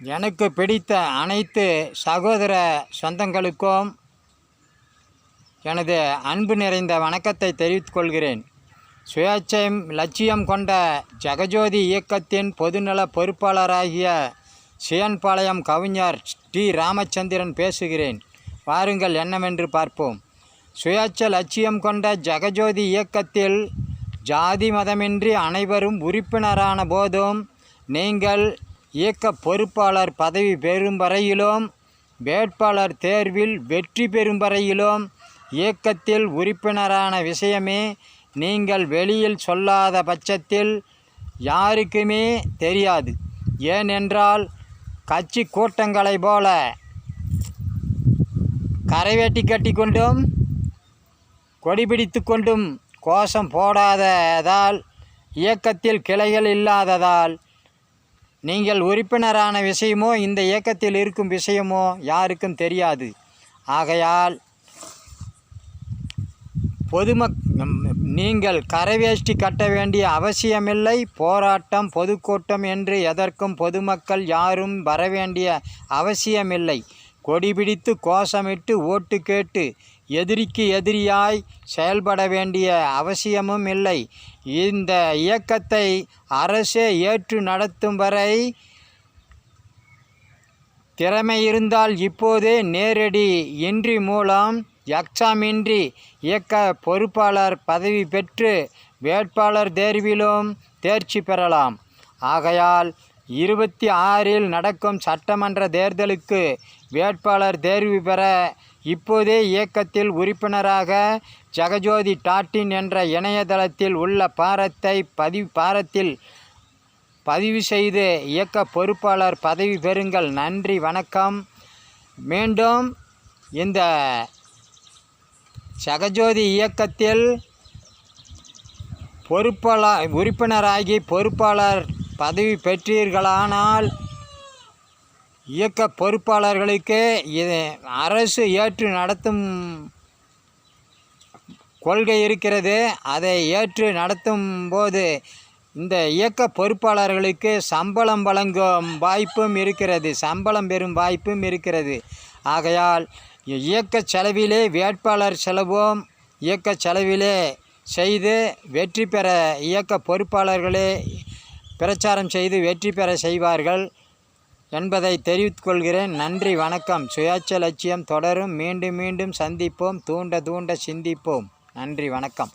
எனக்கு பிடித்த அனைத்து சகோதர சொந்தங்களுக்கும் எனது அன்பு நிறைந்த வணக்கத்தை தெரிவித்துக் கொள்கிறேன். சுயேட்சையம் லட்சியம் கொண்ட ஜெகஜோதி இயக்கத்தின் பொதுநல பொறுப்பாளராகிய சியன்பாளையம் கவிஞர் டி. ராமச்சந்திரன் பேசுகிறேன். வாருங்கள் என்னவென்று பார்ப்போம். சுயேட்ச லட்சியம் கொண்ட ஜெகஜோதி இயக்கத்தில் ஜாதி மதமின்றி அனைவரும் உறுப்பினரான போதும் நீங்கள் இயக்க பொறுப்பாளர் பதவி பெறும் வரையிலும் வேட்பாளர் தேர்வில் வெற்றி பெறும் வரையிலும் இயக்கத்தில் உறுப்பினரான விஷயமே நீங்கள் வெளியில் சொல்லாத பட்சத்தில் யாருக்குமே தெரியாது. ஏனென்றால் கட்சி கூட்டங்களைப் போல கரைவேட்டி கட்டி கொண்டும் கொடிபிடித்து கொண்டும் கோஷம் போடாததால் இயக்கத்தில் கிளைகள் இல்லாததால் நீங்கள் உறுப்பினரான விஷயமோ இந்த இயக்கத்தில் இருக்கும் விஷயமோ யாருக்கும் தெரியாது. ஆகையால் பொதுமக் நீங்கள் கரவேஷ்டி கட்ட வேண்டிய அவசியமில்லை. போராட்டம் பொதுக்கூட்டம் என்று எதற்கும் பொதுமக்கள் யாரும் வர வேண்டிய அவசியமில்லை. கொடி பிடித்து கோஷமிட்டு ஓட்டு கேட்டு எதிரிக்கு எதிரியாய் செயல்பட வேண்டிய அவசியமும் இல்லை. இந்த இயக்கத்தை அரசே ஏற்று நடத்தும் வரை திறமை இருந்தால் இப்போதே நேரடி இன்றி மூலம் எக்ஸாமின்றி இயக்க பொறுப்பாளர் பதவி பெற்று வேட்பாளர் தேர்விலும் தேர்ச்சி பெறலாம். ஆகையால் இருபத்தி ஆறில் நடக்கும் சட்டமன்ற தேர்தலுக்கு வேட்பாளர் தேர்வு பெற இப்போதே இயக்கத்தில் உறுப்பினராக ஜெகஜோதி டாட்டின் என்ற இணையதளத்தில் உள்ள பாரத்தை பதிவு பாரத்தில் பதிவு செய்து இயக்க பொறுப்பாளர் பதவி பெறுங்கள். நன்றி வணக்கம். மீண்டும் இந்த ஜெகஜோதி இயக்கத்தில் பொறுப்பாளர் உறுப்பினராகி பொறுப்பாளர் பதவி பெற்றீர்களானால் இயக்க பொறுப்பாளர்களுக்கு இது அரசு ஏற்று நடத்தும் கொள்கை இருக்கிறது. அதை ஏற்று நடத்தும் போது இந்த இயக்க பொறுப்பாளர்களுக்கு சம்பளம் வழங்கும் வாய்ப்பும் இருக்கிறது. சம்பளம் பெறும் வாய்ப்பும் இருக்கிறது. ஆகையால் இயக்க செலவிலே வேட்பாளர் செலவும். இயக்க செலவிலே செய்து வெற்றி பெற இயக்க பொறுப்பாளர்களே பிரச்சாரம் செய்து வெற்றி பெற செய்வார்கள் என்பதை தெரிவித்துக் கொள்கிறேன். நன்றி வணக்கம். சுயாட்ச லட்சியம் தொடரும். மீண்டும் மீண்டும் சந்திப்போம். தூண்ட தூண்ட சிந்திப்போம். நன்றி வணக்கம்.